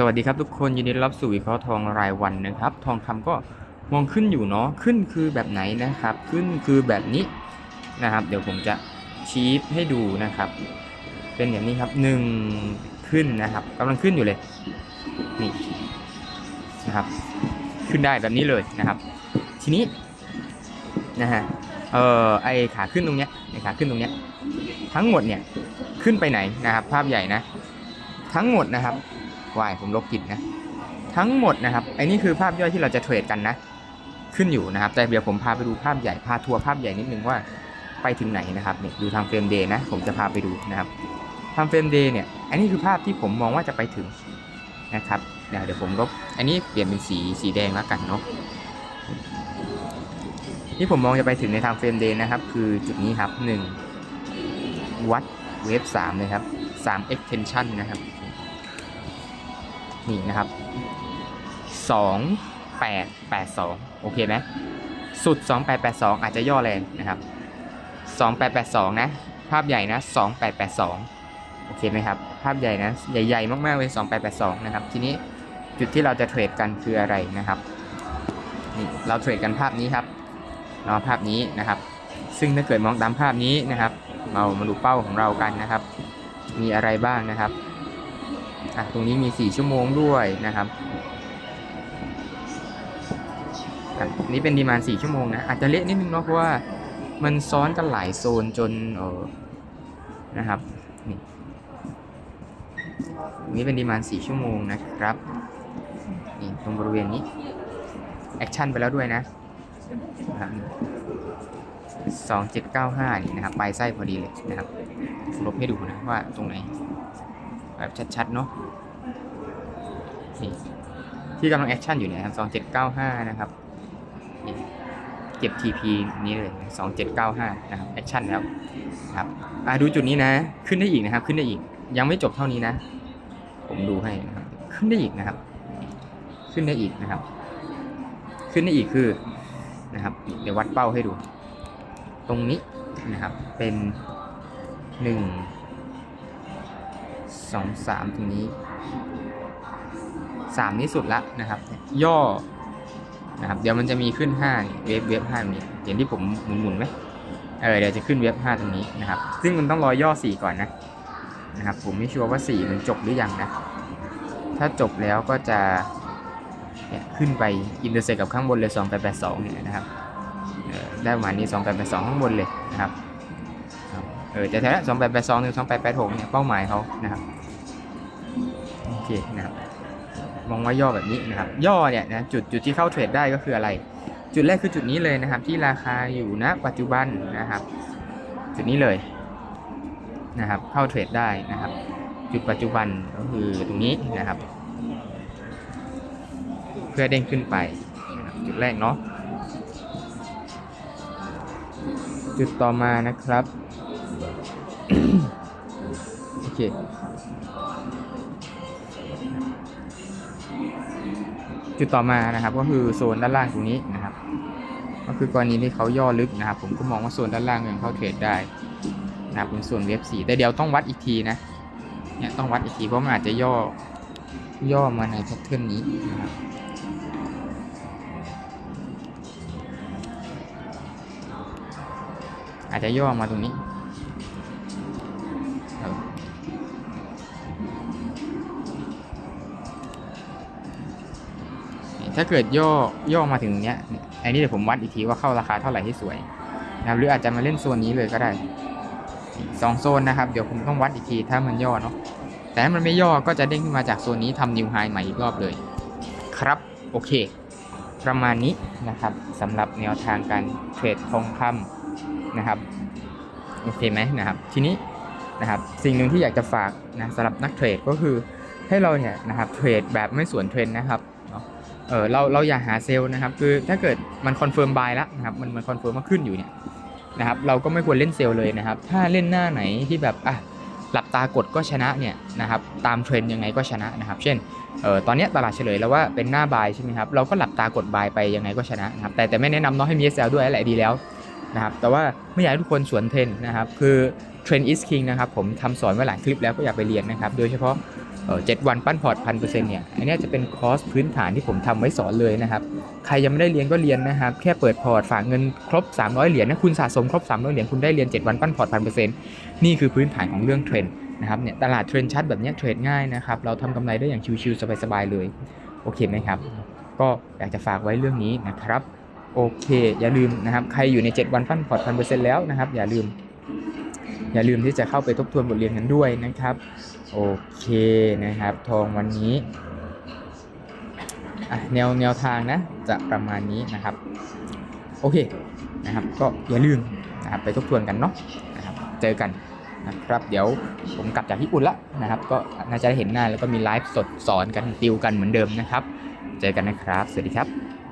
สวัสดีครับทุกคนยินดีรับสู่วิเคราะห์ทองรายวันนะครับ ทองคำก็มองขึ้นอยู่เนาะขึ้นคือแบบไหนนะครับ ขึ้นคือแบบนี้นะครับ เดี๋ยวผมจะชี้ให้ดูนะครับ เป็นอย่างนี้ครับหนึ่งขึ้นนะครับกำลังขึ้นอยู่เลยนี่นะครับ ขึ้นได้แบบนี้เลยนะครับ ทีนี้นะฮะเอ่อไอขาขึ้นตรงเนี้ยไอขาขึ้นตรงเนี้ยทั้งหมดเนี่ยขึ้นไปไหนนะครับ ภาพใหญ่นะ ทั้งหมดนะครับ วายผมลบกิจนะ ทั้งหมดนะครับไอ้นี่คือภาพย่อยที่เราจะเทรดกันนะ ขึ้นอยู่นะครับ แต่เดี๋ยวผมพาไปดูภาพใหญ่ พาทัวร์ภาพใหญ่นิดนึงว่าไปถึงไหนนะครับเนี่ยดูทางเฟรมเดย์นะ ผมจะพาไปดูนะครับทางเฟรมเดย์เนี่ย อันนี้คือภาพที่ผมมองว่าจะไปถึงนะครับเดี๋ยวเดี๋ยวผมลบ อันนี้เปลี่ยนเป็นสีสีแดงแล้วกันเนาะที่ผมมองจะไปถึงในทางเฟรมเดย์นะครับ คือจุดนี้ครับ 1 วัดเวฟ3เลยครับ 3 extension นะครับ นี่นะครับสองแปดแปดสองโอเคไหมสุดสองแปดแปดสองอาจจะย่อแรงนะครับสองแปดแปดสองนะภาพใหญ่นะสองแปดแปดสองโอเคไหมครับภาพใหญ่นะใหญ่ๆมากๆเลยสองแปดแปดสองนะครับทีนี้จุดที่เราจะเทรดกันคืออะไรนะครับนี่เราเทรดกันภาพนี้ครับเนาะภาพนี้นะครับ ซึ่งถ้าเกิดมองตามภาพนี้นะครับเรามาดูเป้าของเรากันนะครับ มีอะไรบ้างนะครับ อะตรงนี้มี 4 ชั่วโมงด้วยนะครับอะนี่เป็นดีมาน4ชั่วโมงนะ อาจจะเละนิดนึงเนาะเพราะว่ามันซ้อนกันหลายโซนจนเออนะครับนี่นี่เป็นดีมาน4ชั่วโมงนะครับนี่ตรงบริเวณนี้แอคชั่นไปแล้วด้วยนะนะครับสองเจ็ดเก้าห้านี่นะครับปลายไส้พอดีเลยนะครับลบให้ดูนะว่าตรงไหน แบบชัดๆเนาะนี่ที่กำลังแอคชั่นอยู่เนี่ยครับ2795นะครับเก็บ TP นี้เลย 2795 นะครับ แอคชั่นแล้วครับดูจุดนี้นะ ขึ้นได้อีกนะครับ ขึ้นได้อีก ยังไม่จบเท่านี้นะ ผมดูให้นะครับ ขึ้นได้อีกนะครับ ขึ้นได้อีกนะครับ ขึ้นได้อีกคือนะครับ เดี๋ยววัดเป้าให้ดู ตรงนี้นะครับ เป็นหนึ่ง สองสามตรงนี้สามนี้สุดละนะครับ ย่อนะครับเดี๋ยวมันจะมีขึ้นห้าเวฟเวฟห้านี้เห็นที่ผมหมุนหมุนๆไหมเออเดี๋ยวจะขึ้นเวฟห้าตรงนี้นะครับ ซึ่งมันต้องรอย่อสี่ก่อนนะนะครับ ผมไม่ชัวร์ว่าสี่มันจบหรือยังนะ ถ้าจบแล้วก็จะเนี่ยขึ้นไปอินเตอร์เซ็กกับข้างบนเลย2 8 8 2เนี่ยนะครับได้ประมาณนี้2 8 8 2ข้างบนเลยนะครับ ออจะแท้สองแปดแปดสองหนึ่งสองแปดแปดหกเนี่ยเป้าหมายเขานะครับโอเคนะครับมองว่าย่อแบบนี้นะครับ ย่อเนี่ยนะจุดจุดที่เข้าเทรดได้ก็คืออะไร จุดแรกคือจุดนี้เลยนะครับ ที่ราคาอยู่ณปัจจุบันนะครับ จุดนี้เลยนะครับเข้าเทรดได้นะครับ จุดปัจจุบันก็คือตรงนี้นะครับ เพื่อเด้งขึ้นไปนจุดแรกเนาะจุดต่อมานะครับ โอเคจุดต่อมานะครับก็คือโซนด้านล่างตรงนี้นะครับ ก็คือกรณีที่เขาย่อลึกนะครับ ผมก็มองว่าโซนด้านล่างยังเข้าเทรดได้นะครับเป็นส่วนเว็บสี่แต่เดี๋ยวต้องวัดอีกทีนะเนี่ยต้องวัดอีกทีเพราะมันอาจจะย่อย่อมาในแพทเทิร์นนี้นะครับอาจจะย่อมาตรงนี้ ถ้าเกิดย่อย่อมาถึงเนี้ยเนี่ยอันนี้เดี๋ยวผมวัดอีกทีว่าเข้าราคาเท่าไหร่ที่สวยนะครับหรืออาจจะมาเล่นโซนนี้เลยก็ได้สองโซนนะครับ เดี๋ยวผมต้องวัดอีกทีถ้ามันย่อเนาะแต่ถ้ามันไม่ย่อก็จะเด้งขึ้นมาจากโซนนี้ทำนิวไฮใหม่อีกรอบเลย ครับโอเค ประมาณนี้นะครับสำหรับแนวทางการเทรดทองคำนะครับโอเคไหมนะครับ ทีนี้นะครับสิ่งหนึ่งที่อยากจะฝากนะสำหรับนักเทรดก็คือให้เราเนี่ยนะครับเทรดแบบไม่สวนเทรนด์นะครับ เออเราเราอย่าหาเซลล์นะครับ คือถ้าเกิดมันคอนเฟิร์มบายแล้วนะครับ มันมันคอนเฟิร์มว่าขึ้นอยู่เนี่ยนะครับ เราก็ไม่ควรเล่นเซลล์เลยนะครับ ถ้าเล่นหน้าไหนที่แบบอะหลับตากดก็ชนะเนี่ยนะครับ ตามเทรนยังไงก็ชนะนะครับ เช่นเออตอนเนี้ยตลาดเฉลยแล้วว่าเป็นหน้าบายใช่ไหมครับ เราก็หลับตากดบายไปยังไงก็ชนะนะครับ แต่แต่ไม่แนะนำเนาะให้มี SL ด้วยแหละดีแล้วนะครับ แต่ว่าไม่อยากให้ทุกคนสวนเทรนนะครับ คือ Trend is King นะครับ ผมทำสอนไว้หลายคลิปแล้วก็อยากไปเรียนนะครับ โดยเฉพาะ เอ่อ7วันปั้นพอร์ตพันเปอร์เซ็นต์เนี่ย อันนี้จะเป็นคอร์สพื้นฐานที่ผมทำไว้สอนเลยนะครับ ใครยังไม่ได้เรียนก็เรียนนะครับ แค่เปิดพอร์ตฝากเงินครบ 300 เหรียญนะคุณสะสมครบ 300 เหรียญคุณได้เรียน 7 วันปั้นพอร์ตพันเปอร์เซ็นต์นี่คือพื้นฐานของเรื่องเทรนด์นะครับเนี่ยตลาดเทรนด์ชัดแบบนี้เทรดง่ายนะครับ เราทำกำไรได้อย่างชิวๆสบายๆเลยโอเคไหมครับ ก็อยากจะฝากไว้เรื่องนี้นะครับโอเค อย่าลืมนะครับ ใครอยู่ใน 7 วันปั้นพอร์ตพันเปอร์เซ็นต์แล้วนะครับอย่าลืม อย่าลืมที่จะเข้าไปทบทวนบทเรียนกันด้วยนะครับ โอเคนะครับ ทองวันนี้แนวแนวทางนะจะประมาณนี้นะครับ โอเคนะครับ ก็อย่าลืมนะครับไปทบทวนกันเนาะนะครับ เจอกันนะครับ เดี๋ยวผมกลับจากญี่ปุ่นแล้วนะครับ ก็น่าจะได้เห็นหน้าแล้วก็มีไลฟ์สดสอนกันติวกันเหมือนเดิมนะครับ เจอกันนะครับ สวัสดีครับ